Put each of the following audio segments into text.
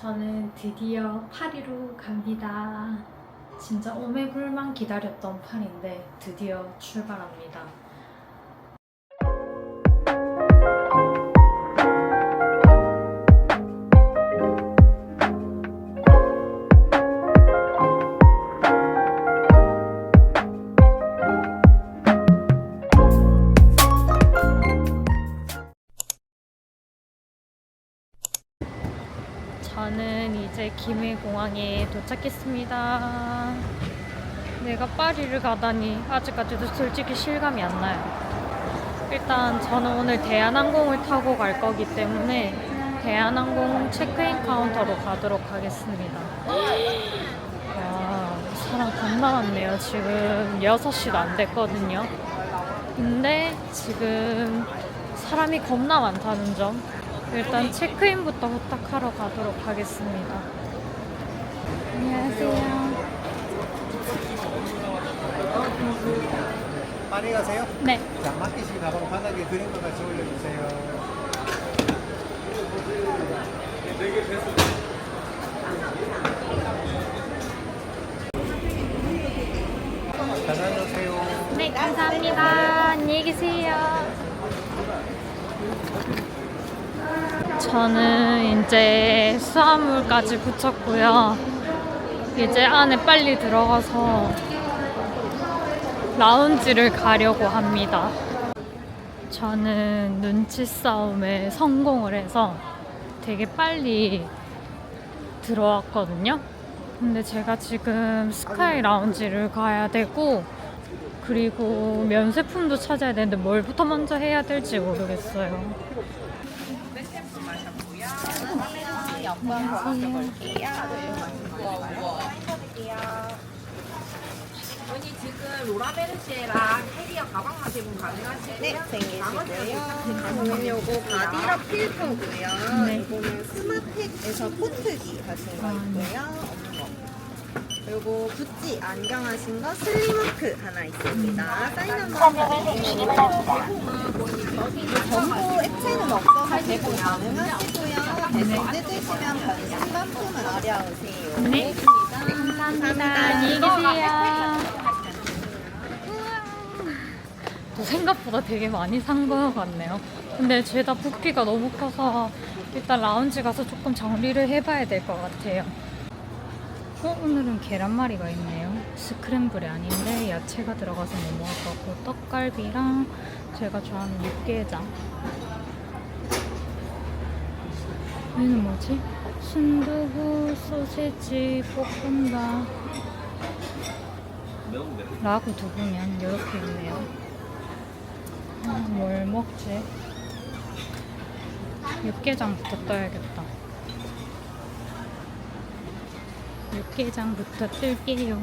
저는 드디어 파리로 갑니다. 진짜 오매불만 기다렸던 파리인데 드디어 출발합니다. 김해공항에 도착했습니다. 내가 파리를 가다니 아직까지도 솔직히 실감이 안 나요. 일단 저는 오늘 대한항공을 타고 갈 거기 때문에 대한항공 체크인 카운터로 가도록 하겠습니다. 와, 사람 겁나 많네요. 지금 6시도 안 됐거든요. 근데 지금 사람이 겁나 많다는 점. 일단 체크인부터 부탁하러 가도록 하겠습니다. 안녕하세요. 파리 가세요? 네. 자, 마켓이 가방 바닥에 것 같이 올려주세요. 잘 다녀오세요. 네, 감사합니다. 안녕히 계세요. 저는 이제 수화물까지 붙였고요. 이제 안에 빨리 들어가서 라운지를 가려고 합니다. 저는 눈치 싸움에 성공을 해서 되게 빨리 들어왔거든요. 근데 제가 지금 스카이 라운지를 가야 되고 그리고 면세품도 찾아야 되는데 뭘부터 먼저 해야 될지 모르겠어요. 언니 지금 로라베르시에랑 캐리어 가방만 제공 가능하시고요. 네, 생기시고요. 저는 요거 바디라 필터고요. 네. 이거는 스마텍에서 포트기 하신 거 있고요. 요거 구찌 안경 하신 거 슬리마크 하나 있습니다. 사인 한번 해주시고 전부 액체는 없어서 제공 가능하시고요. 대신 뜯으시면 변신 반품은 어려우세요. 네. 감사합니다. 안녕히 계세요. 또 생각보다 되게 많이 산것 같네요. 근데 죄다 부피가 너무 커서 일단 라운지 가서 조금 정리를 해봐야 될 것 같아요. 어, 오늘은 계란말이가 있네요. 스크램블이 아닌데 야채가 들어가서 너무 아깝고 떡갈비랑 제가 좋아하는 육개장. 얘는 뭐지? 순두부, 소세지, 볶음밥. 라구 두부면 이렇게 있네요. 음, 뭘 먹지? 육개장부터 떠야겠다. 육개장부터 뜰게요.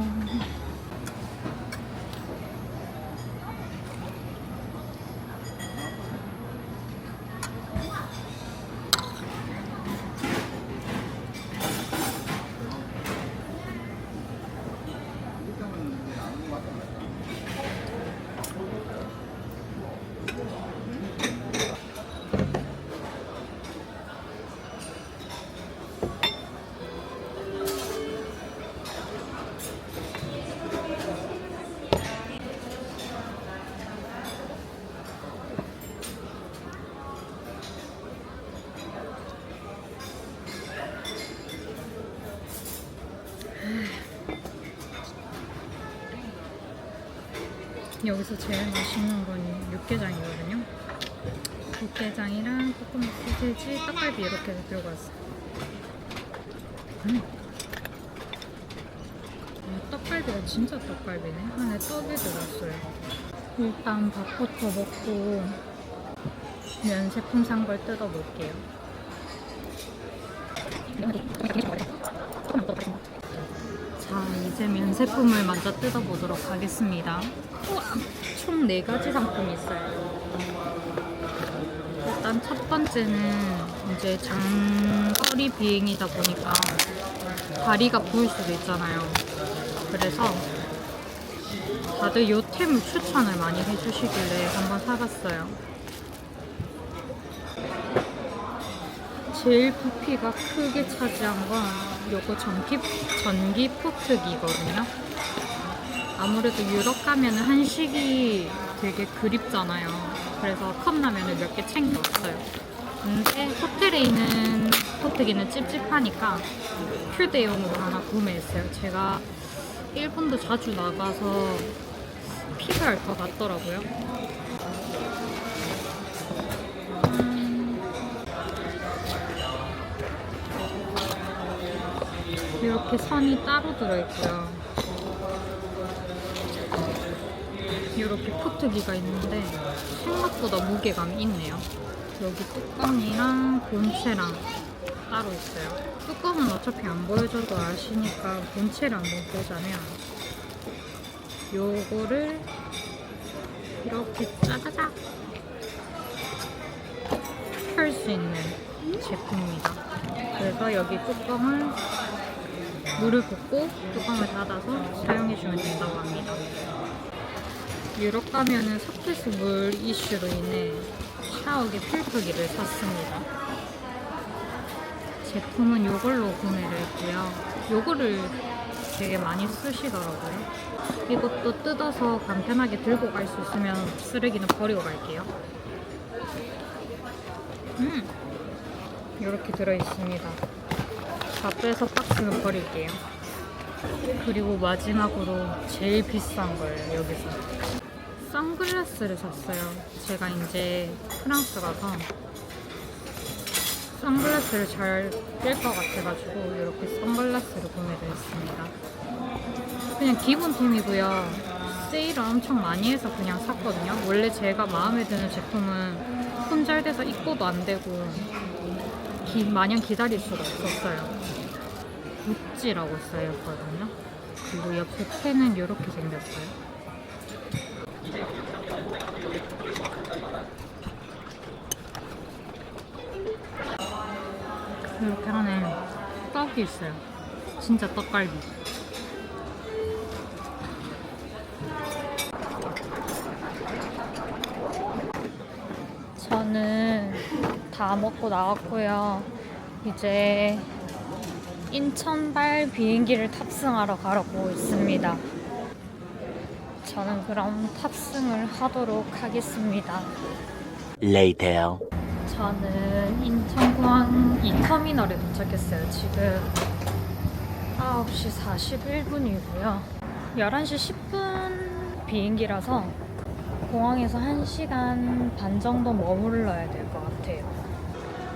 여기서 제일 맛있는 건 육개장이거든요. 육개장이랑 볶음밥 소세지, 떡갈비 이렇게 들고 왔어요. 음. 아, 떡갈비가 진짜 떡갈비네. 안에 떡이 들었어요. 일단 밥부터 먹고 면세품 산 걸 뜯어 볼게요. 자, 이 제 면세품을 먼저 뜯어보도록 하겠습니다. 우와, 총 4가지 상품이 있어요. 일단 첫 번째는 이제 장거리 비행이다 보니까 다리가 부을 수도 있잖아요. 그래서 다들 요 템을 추천을 많이 해주시길래 한번 사봤어요. 제일 부피가 크게 차지한 건 요거 전기, 전기 포트기거든요. 아무래도 유럽 가면은 한식이 되게 그립잖아요. 그래서 컵라면을 몇 개 챙겨왔어요. 근데 호텔에 있는 포트기는 찝찝하니까 휴대용으로 하나 구매했어요. 제가 일본도 자주 나가서 필요할 것 같더라고요. 이렇게 선이 따로 들어있고요. 이렇게 포트기가 있는데 생각보다 무게감이 있네요. 여기 뚜껑이랑 본체랑 따로 있어요. 뚜껑은 어차피 안 보여줘도 아시니까 본체를 한번 보자면 요거를 이렇게 짜자작 펼 수 있는 제품입니다. 그래서 여기 뚜껑을 물을 붓고 뚜껑을 닫아서 사용해주면 된다고 합니다. 유럽 가면은 석회수 물 이슈로 인해 샤워기 필터기를 샀습니다. 제품은 이걸로 구매를 했고요. 요거를 되게 많이 쓰시더라고요. 이것도 뜯어서 간편하게 들고 갈 수 있으면 쓰레기는 버리고 갈게요. 음, 이렇게 들어있습니다. 다 빼서 박스는 버릴게요. 그리고 마지막으로 제일 비싼 거예요, 여기서. 선글라스를 샀어요. 제가 이제 프랑스 가서 선글라스를 잘 뺄 것 같아가지고 이렇게 선글라스를 구매를 했습니다. 그냥 기본템이고요. 세일을 엄청 많이 해서 그냥 샀거든요. 원래 제가 마음에 드는 제품은 손절돼서 입고도 안 되고 기, 마냥 기다릴 수가 없었어요. 구찌라고 써있거든요. 그리고 옆에 펜은 이렇게 생겼어요. 이렇게 안에 떡이 있어요. 진짜 떡갈비. 저는 다 먹고 나왔고요. 이제 인천발 비행기를 탑승하러 가려고 있습니다. 저는 그럼 탑승을 하도록 하겠습니다. Later. 저는 인천공항 2터미널에 도착했어요. 지금 9시 41분이고요. 11시 10분 비행기라서 공항에서 1시간 반 정도 머물러야 될 것 같아요.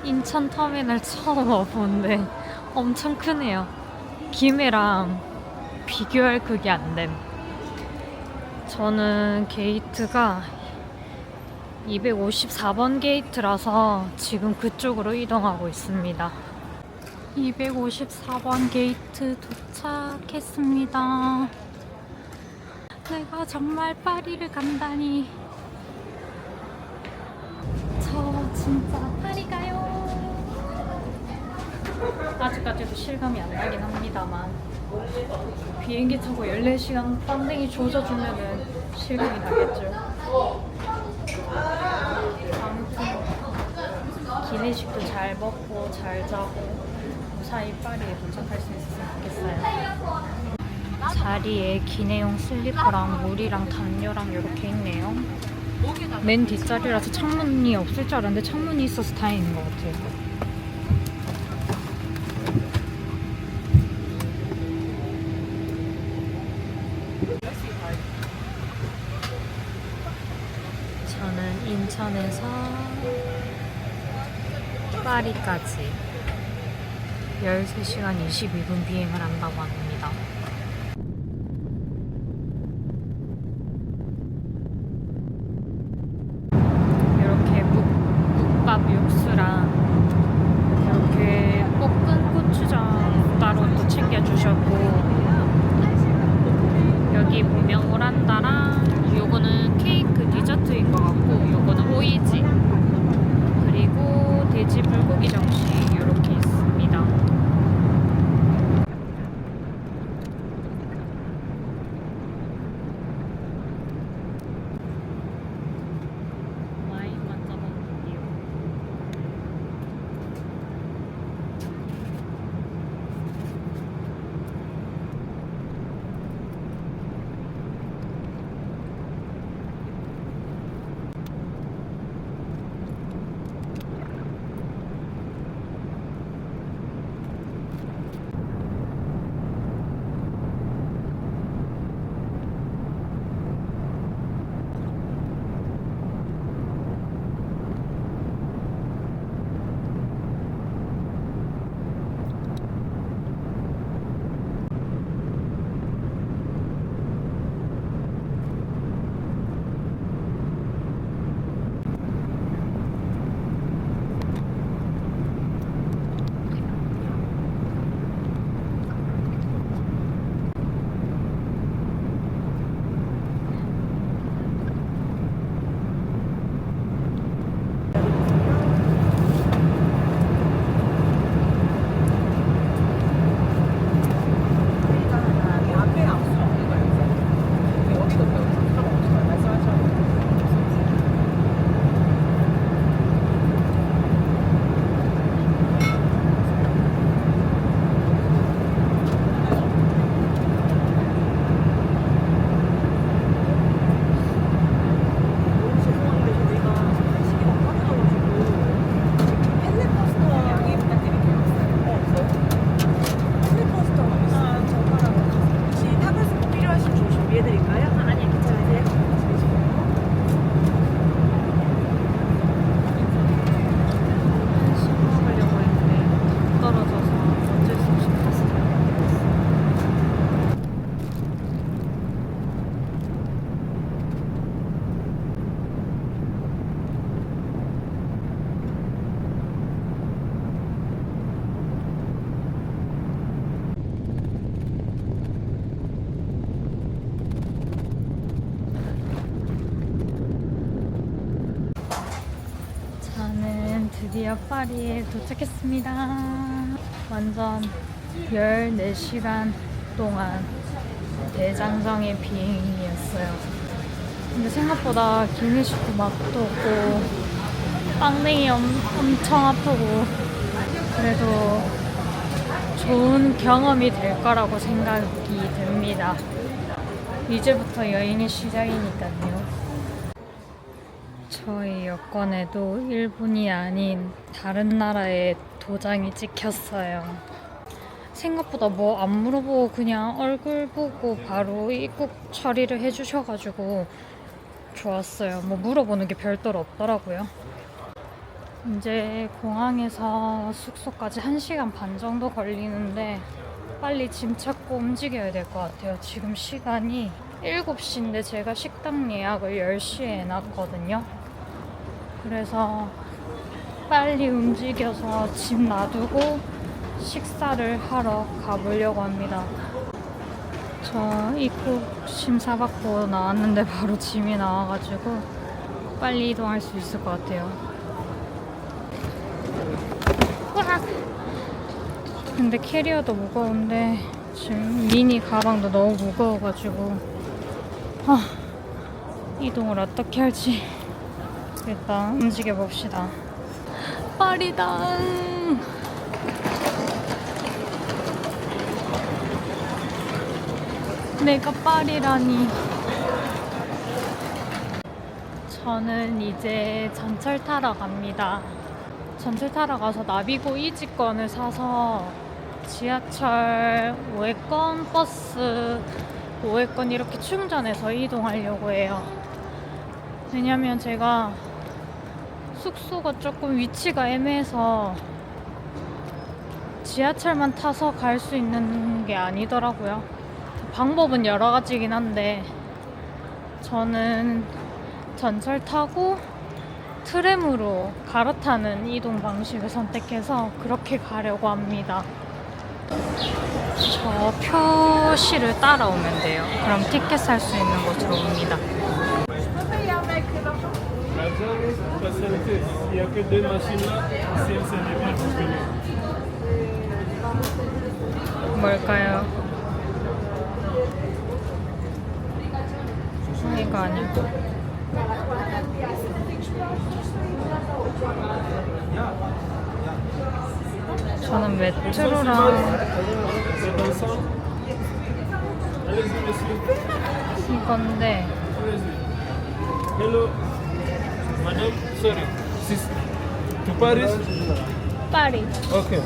인천 터미널 처음 와보는데 엄청 크네요. 김해랑 비교할 그게 안 됨. 저는 게이트가 254번 게이트라서 지금 그쪽으로 이동하고 있습니다. 254번 게이트 도착했습니다. 내가 정말 파리를 간다니. 저 진짜 파리 가요. 아직까지도 실감이 안 나긴 합니다만 비행기 타고 14시간 빵댕이 조져주면은 실감이 나겠죠. 아무튼 기내식도 잘 먹고 잘 자고 무사히 파리에 도착할 수 있었으면 좋겠어요. 자리에 기내용 슬리퍼랑 물이랑 담요랑 이렇게 있네요. 맨 뒷자리라서 창문이 없을 줄 알았는데 창문이 있어서 다행인 것 같아요. 파리까지 13시간 22분 비행을 한다고 합니다. 파리에 도착했습니다. 완전 14시간 동안 대장정의 비행이었어요. 근데 생각보다 기내식도 맛도 없고 빵댕이 엄, 엄청 아프고 그래도 좋은 경험이 될 거라고 생각이 듭니다. 이제부터 여행의 시작이니까요. 저희 여권에도 일본이 아닌 다른 나라의 도장이 찍혔어요. 생각보다 뭐 안 물어보고 그냥 얼굴 보고 바로 입국 처리를 해주셔가지고 좋았어요. 뭐 물어보는 게 별도로 없더라고요. 이제 공항에서 숙소까지 1시간 반 정도 걸리는데 빨리 짐 찾고 움직여야 될 것 같아요. 지금 시간이 7시인데 제가 식당 예약을 10시에 해놨거든요. 그래서 빨리 움직여서 짐 놔두고 식사를 하러 가보려고 합니다. 저 입국 심사 받고 나왔는데 바로 짐이 나와가지고 빨리 이동할 수 있을 것 같아요. 근데 캐리어도 무거운데 지금 미니 가방도 너무 무거워가지고 아, 이동을 어떻게 할지 일단 움직여 봅시다. 파리다. 내가 파리라니. 저는 이제 전철 타러 갑니다. 전철 타러 가서 나비고 이지권을 사서 지하철 5회권, 버스 5회권 이렇게 충전해서 이동하려고 해요. 왜냐면 제가 숙소가 조금 위치가 애매해서 지하철만 타서 갈 수 있는 게 아니더라고요. 방법은 여러 가지긴 한데 저는 전철 타고 트램으로 갈아타는 이동 방식을 선택해서 그렇게 가려고 합니다. 저 표시를 따라오면 돼요. 그럼 티켓 살 수 있는 곳으로 옵니다. 뭘까요? 이거 아니고. 저는 메트로랑. 이건데. Hello. Madame, sorry. Sis- To Paris? 파리. Okay.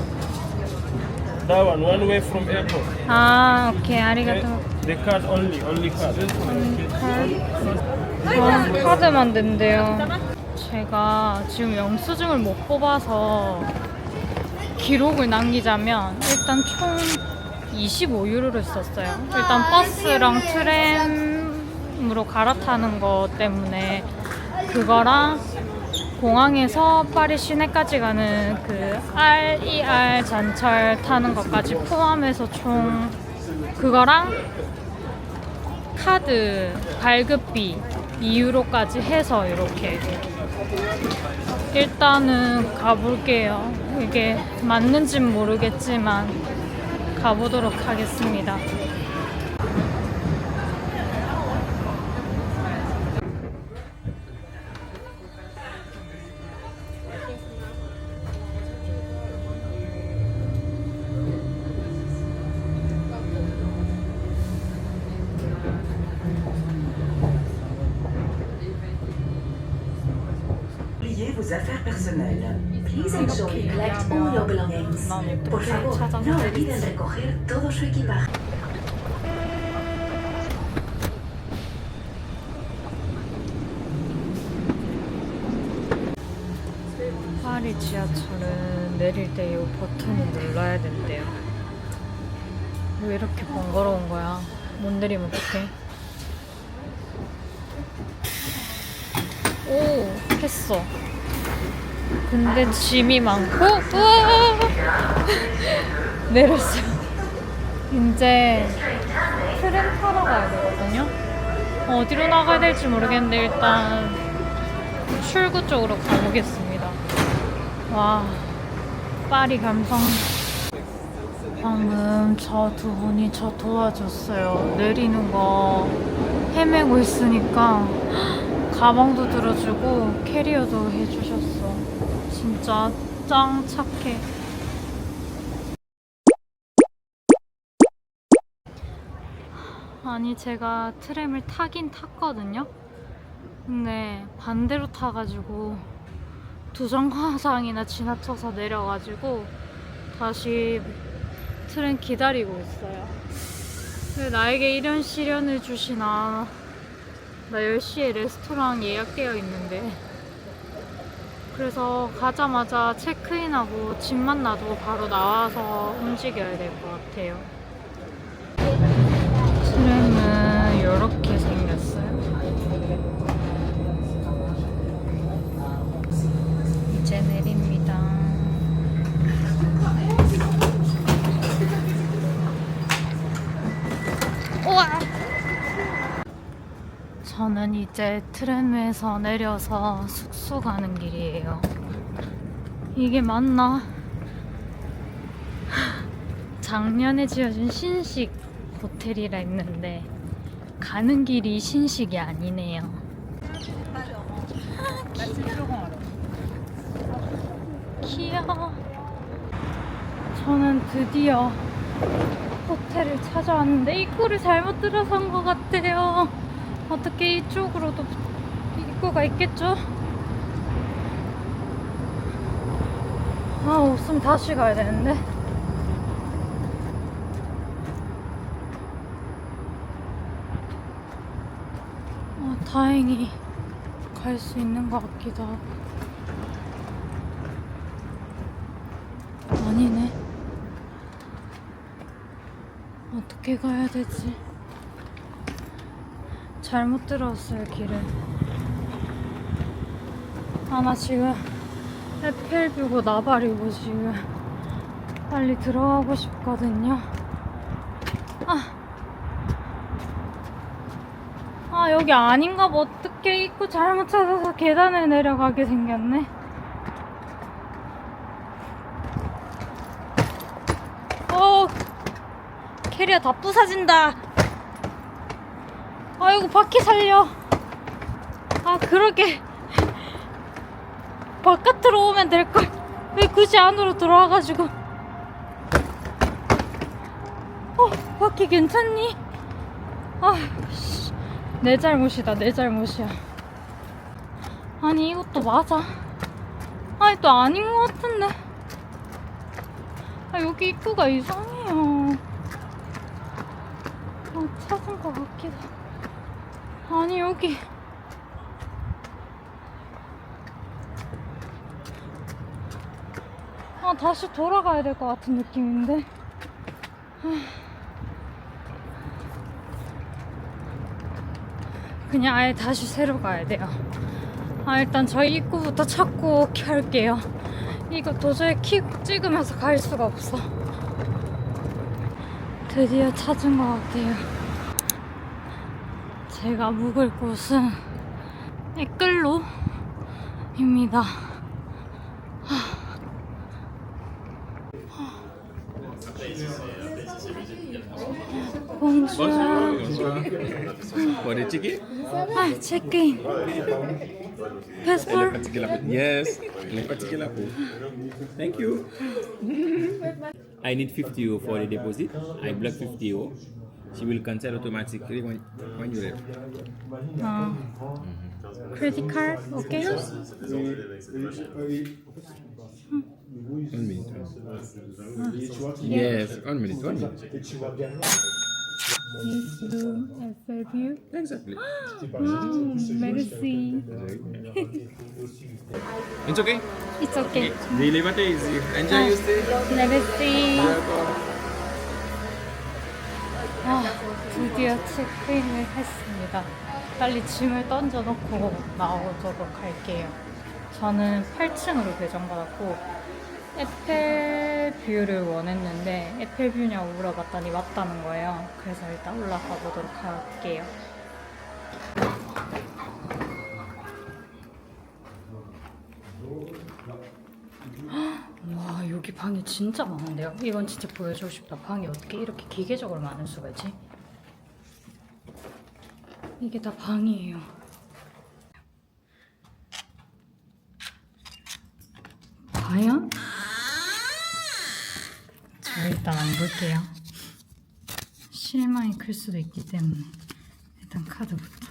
That one, one way from airport. 아, 오케이. 아리가토. The card only, only card. 저는 카드만 된대요. 제가 지금 영수증을 못 뽑아서 기록을 남기자면 일단 총 25유로를 썼어요. 일단 버스랑 트램으로 갈아타는 거 때문에 그거랑 공항에서 파리 시내까지 가는 그 RER 전철 타는 것까지 포함해서 총 그거랑 카드 발급비 2유로까지 해서 이렇게 일단은 가볼게요. 이게 맞는진 모르겠지만 가보도록 하겠습니다. Todo su equipaje. 파리 지하철은 내릴 때 이 버튼을 눌러야 된대요. 왜 이렇게 번거로운 거야? 못 내리면 어떡해? 오, 했어. 근데 짐이 많고, 우와! 내렸어요. 이제 트램 타러 가야 되거든요. 어디로 나가야 될지 모르겠는데 일단 출구 쪽으로 가보겠습니다. 와, 파리 감성. 방금 저 두 분이 저 도와줬어요. 내리는 거 헤매고 있으니까 가방도 들어주고 캐리어도 해주셨어. 진짜 짱 착해. 아니 제가 트램을 타긴 탔거든요. 근데 반대로 타가지고 두 정거장이나 지나쳐서 내려가지고 다시 트램 기다리고 있어요. 왜 나에게 이런 시련을 주시나. 나 10시에 레스토랑 예약되어 있는데. 그래서 가자마자 체크인하고 짐만 놔두고 바로 나와서 움직여야 될 것 같아요. 저는 이제 트램에서 내려서 숙소 가는 길이에요. 이게 맞나? 작년에 지어준 신식 호텔이라 했는데 가는 길이 신식이 아니네요. 귀여워. 저는 드디어 호텔을 찾아왔는데 입구를 잘못 들어선 것 같아요. 어떻게 이쪽으로도 입구가 있겠죠? 아, 없으면 다시 가야 되는데. 아, 다행히 갈 수 있는 것 같기도 하고. 아니네. 어떻게 가야 되지? 잘못 들어왔어요, 길을. 아, 나 지금 에펠뷰고 나발이고 지금 빨리 들어가고 싶거든요. 아. 아, 여기 아닌가 봐. 어떻게 입구 잘못 찾아서 계단을 내려가게 생겼네. 어, 캐리어 다 부서진다. 아이고, 바퀴 살려. 아, 그러게. 바깥으로 오면 될걸. 왜 굳이 안으로 들어와가지고. 어, 바퀴 괜찮니? 아, 씨. 내 잘못이다, 내 잘못이야. 아니, 이것도 맞아. 아니, 또 아닌 것 같은데. 아, 여기 입구가 이상해요. 아, 찾은 것 같기도. 아니, 여기. 아, 다시 돌아가야 될 것 같은 느낌인데. 그냥 아예 다시 새로 가야 돼요. 아, 일단 저희 입구부터 찾고 켤게요. 이거 도저히 키 찍으면서 갈 수가 없어. 드디어 찾은 것 같아요. 제가 묵을 곳은 에끌로입니다. 봉주야. Ticket? 아, 체크인. Yes. In particular. Thank you. I need 50 euro for the deposit. I block 50 euro. she will cancel automatically when, when you leave. Oh. Credit card, okay? Hmm. One minute. Oh. Yes, one minute, one minute. Please do and serve you. Exactly. wow, medicine. It's okay. It's okay. The elevator is Enjoy ah, your stay. Medicine. 아, 드디어 체크인을 했습니다. 빨리 짐을 던져놓고 나오도록 할게요. 저는 8층으로 배정받았고 에펠 뷰를 원했는데 에펠 뷰냐고 물어봤더니 맞다는 거예요. 그래서 일단 올라가 보도록 할게요. 방이 진짜 많은데요? 이건 진짜 보여주고 싶다. 방이 어떻게 이렇게 기계적으로 많을 수가 있지? 이게 다 방이에요. 과연? 저 일단 안 볼게요. 실망이 클 수도 있기 때문에 일단 카드부터.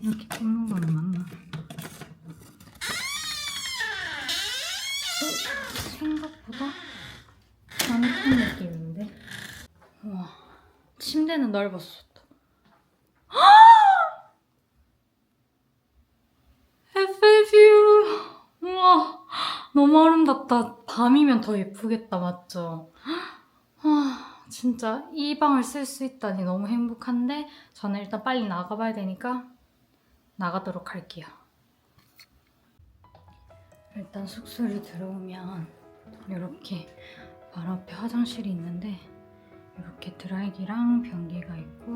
이렇게 꼽는 거는 맞나? 어, 생각보다 안 큰 느낌인데? 와, 침대는 넓었어. 에펠뷰! 우와, 너무 아름답다. 밤이면 더 예쁘겠다, 맞죠? 아, 진짜 이 방을 쓸 수 있다니 너무 행복한데 저는 일단 빨리 나가봐야 되니까 나가도록 할게요. 일단 숙소를 들어오면 이렇게 바로 앞에 화장실이 있는데 이렇게 드라이기랑 변기가 있고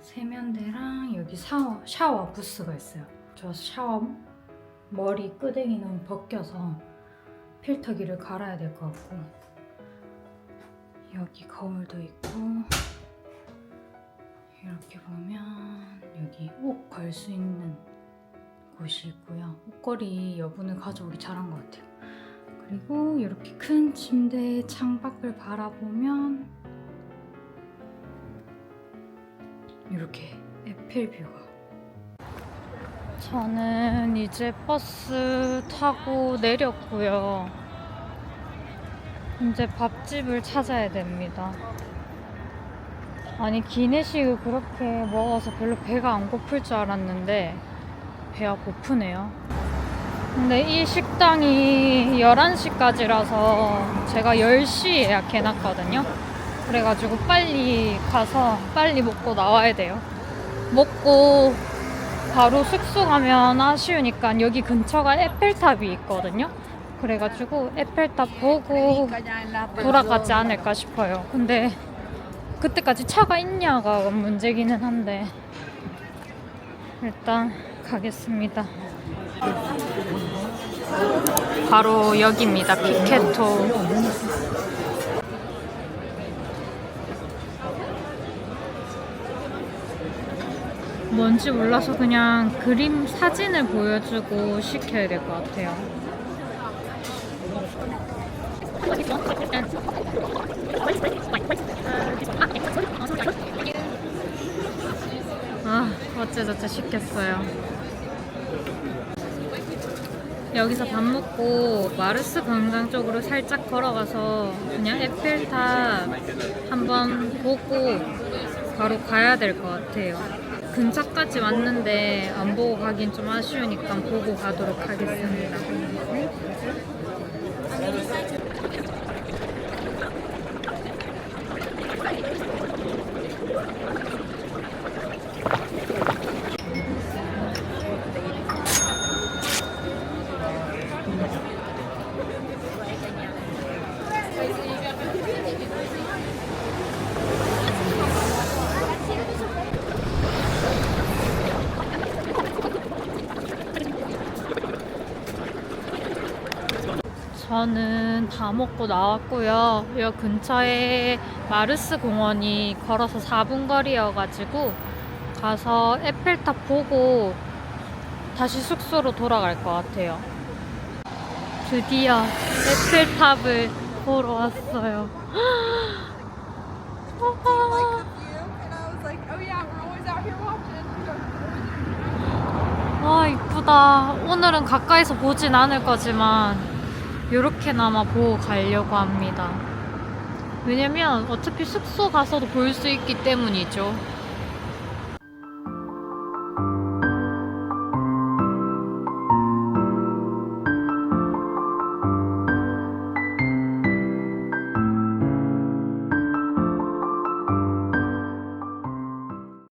세면대랑 여기 샤워, 샤워 부스가 있어요. 저 샤워 머리 끄댕이는 벗겨서 필터기를 갈아야 될 것 같고 여기 거울도 있고 이렇게 보면 여기 옷 걸 수 있는 곳이 있고요. 옷걸이 여분을 가져오기 잘한 것 같아요. 그리고 이렇게 큰 침대의 창밖을 바라보면 이렇게 에펠뷰가 저는 이제 버스 타고 내렸고요. 이제 밥집을 찾아야 됩니다. 아니 기내식을 그렇게 먹어서 별로 배가 안 고플 줄 알았는데 배가 고프네요. 근데 이 식당이 11시까지라서 제가 10시 예약해놨거든요. 그래가지고 빨리 가서 빨리 먹고 나와야 돼요. 먹고 바로 숙소 가면 아쉬우니까 여기 근처가 에펠탑이 있거든요. 그래가지고 에펠탑 보고 돌아가지 않을까 싶어요. 근데 그때까지 차가 있냐가 문제기는 한데 일단 가겠습니다. 바로 여기입니다. 피케토. 뭔지 몰라서 그냥 그림 사진을 보여주고 시켜야 될 것 같아요. 아, 어째저째 시켰어요. 여기서 밥 먹고 마르스 광장 쪽으로 살짝 걸어가서 그냥 에펠탑 한번 보고 바로 가야 될 것 같아요. 근처까지 왔는데 안 보고 가긴 좀 아쉬우니까 보고 가도록 하겠습니다. 저는 다 먹고 나왔고요. 여 근처에 마르스 공원이 걸어서 4분 거리여가지고 가서 에펠탑 보고 다시 숙소로 돌아갈 것 같아요. 드디어 에펠탑을 보러 왔어요. 와 이쁘다. 오늘은 가까이서 보진 않을 거지만 이렇게나마 보고 가려고 합니다. 왜냐면 어차피 숙소 가서도 볼 수 있기 때문이죠.